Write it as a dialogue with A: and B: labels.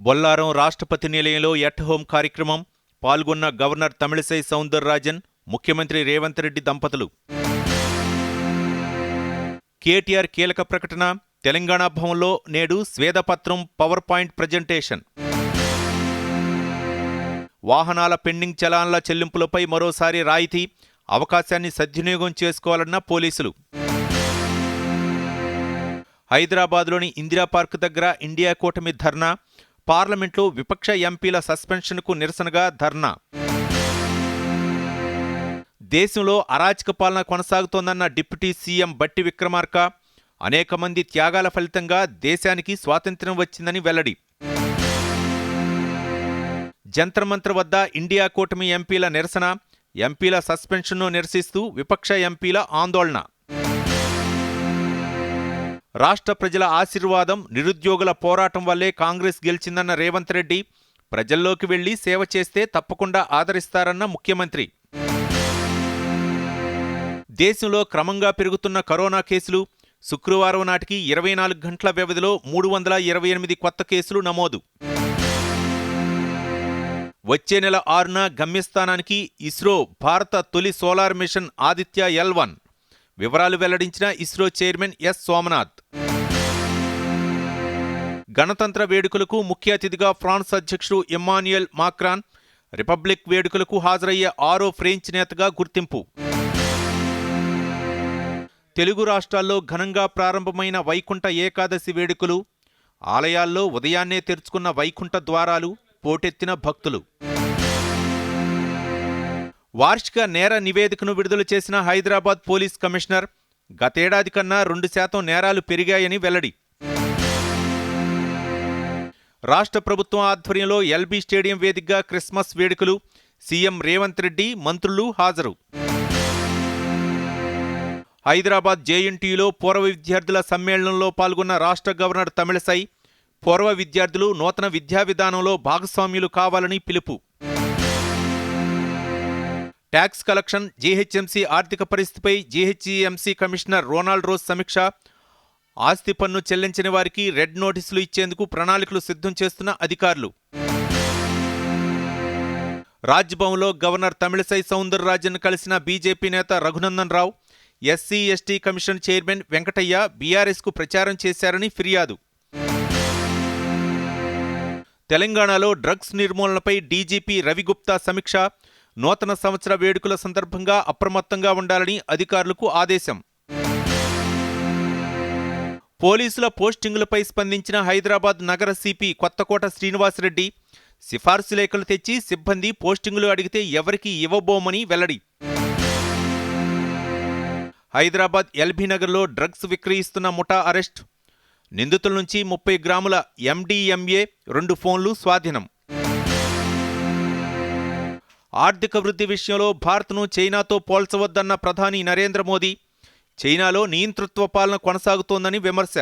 A: బొల్లారం రాష్ట్రపతి నిలయంలో at home కార్యక్రమం పాల్గొన్న గవర్నర్ తమిళిసై సౌందరరాజన్ ముఖ్యమంత్రి రేవంత్ రెడ్డి దంపతులు. కేటీఆర్ కీలక ప్రకటన తెలంగాణ భవన్లో నేడు స్వేదపత్రం పవర్ పాయింట్ ప్రజెంటేషన్. వాహనాల పెండింగ్ చలాన్ల చెల్లింపులపై మరోసారి రాయితీ అవకాశాన్ని సద్వినియోగం చేసుకోవాలన్న పోలీసులు. హైదరాబాద్లోని ఇందిరా పార్క్ దగ్గర ఇండియా కూటమి ధర్నా పార్లమెంట్లో విపక్ష ఎంపీల సస్పెన్షన్కు నిరసనగా ధర్నా. దేశంలో అరాచక పాలన కొనసాగుతోందన్న డిప్యూటీ సీఎం బట్టి విక్రమార్క అనేక మంది త్యాగాల ఫలితంగా దేశానికి స్వాతంత్ర్యం వచ్చిందని వెల్లడి. జంతర్ వద్ద ఇండియా కూటమి ఎంపీల నిరసన ఎంపీల సస్పెన్షన్ను నిరసిస్తూ విపక్ష ఎంపీల ఆందోళన. రాష్ట్ర ప్రజల ఆశీర్వాదం నిరుద్యోగుల పోరాటం వల్లే కాంగ్రెస్ గెలిచిందన్న రేవంత్ రెడ్డి ప్రజల్లోకి వెళ్ళి సేవ చేస్తే తప్పకుండా ఆదరిస్తారన్న ముఖ్యమంత్రి. దేశంలో క్రమంగా పెరుగుతున్న కరోనా కేసులు శుక్రవారం నాటికి ఇరవై నాలుగు గంటల వ్యవధిలో మూడు వందల ఇరవై ఎనిమిది కొత్త కేసులు నమోదు. వచ్చే నెల ఆరున గమ్యస్థానానికి ఇస్రో భారత తొలి solar mission Aditya L one. వివరాలు వెల్లడించిన ఇస్రో చైర్మన్ ఎస్ సోమనాథ్. గణతంత్ర వేడుకలకు ముఖ్య అతిథిగా ఫ్రాన్స్ అధ్యక్షుడు ఎమ్మాన్యుయల్ మాక్రాన్ రిపబ్లిక్ వేడుకలకు హాజరయ్యే ఆరో ఫ్రెంచ్ నేతగా గుర్తింపు. తెలుగు రాష్ట్రాల్లో ఘనంగా ప్రారంభమైన వైకుంఠ ఏకాదశి వేడుకలు ఆలయాల్లో ఉదయాన్నే తెరుచుకున్న వైకుంఠ ద్వారాలు పోటెత్తిన భక్తులు. వార్షిక నేర నివేదికను విడుదల చేసిన హైదరాబాద్ పోలీస్ కమిషనర్ గతేడాది కన్నా రెండు శాతం నేరాలు పెరిగాయని వెల్లడి. రాష్ట్ర ప్రభుత్వం ఆధ్వర్యంలో ఎల్బీ స్టేడియం వేదికగా క్రిస్మస్ వేడుకలు సీఎం రేవంత్ రెడ్డి మంత్రులు హాజరు. హైదరాబాద్ జేఎన్టీయూలో పూర్వ విద్యార్థుల సమ్మేళనంలో పాల్గొన్న రాష్ట్ర గవర్నర్ తమిళసై పూర్వ విద్యార్థులు నూతన విద్యా విధానంలో భాగస్వామ్యులు కావాలని పిలుపు. ట్యాక్స్ కలెక్షన్ జీహెచ్ఎంసీ ఆర్థిక పరిస్థితిపై జీహెచ్ఎంసీ కమిషనర్ రోనాల్డ్ రోజ్ సమీక్ష. ఆస్తి పన్ను చెల్లించని వారికి రెడ్ నోటీసులు ఇచ్చేందుకు ప్రణాళికలు సిద్ధం చేస్తున్న అధికారులు. రాజ్భవన్లో గవర్నర్ తమిళసై సౌందరరాజన్ కలిసిన బీజేపీ నేత Raghunandan Rao SC ST commission chairman Venkataiah బీఆర్ఎస్కు ప్రచారం చేశారని ఫిర్యాదు. తెలంగాణలో డ్రగ్స్ నిర్మూలనపై డీజీపీ రవిగుప్తా సమీక్ష. నూతన సంవత్సర వేడుకల సందర్భంగా అప్రమత్తంగా ఉండాలని అధికారులకు ఆదేశం. పోలీసుల పోస్టింగులపై స్పందించిన హైదరాబాద్ నగర సిపి కొత్తకోట శ్రీనివాసరెడ్డి సిఫార్సు లేఖలు తెచ్చి సిబ్బంది పోస్టింగులు అడిగితే ఎవరికీ ఇవ్వబోమని వెల్లడి. హైదరాబాద్ ఎల్బీ నగర్లో డ్రగ్స్ విక్రయిస్తున్న ముఠా అరెస్ట్. నిందితుల నుంచి ముప్పై గ్రాముల ఎండిఎంఏ రెండు ఫోన్లు స్వాధీనం. ఆర్థిక వృద్ధి విషయంలో భారత్ను చైనాతో పోల్చవద్దన్న ప్రధాని నరేంద్ర మోదీ చైనాలో నియంతృత్వ పాలన కొనసాగుతోందని విమర్శ.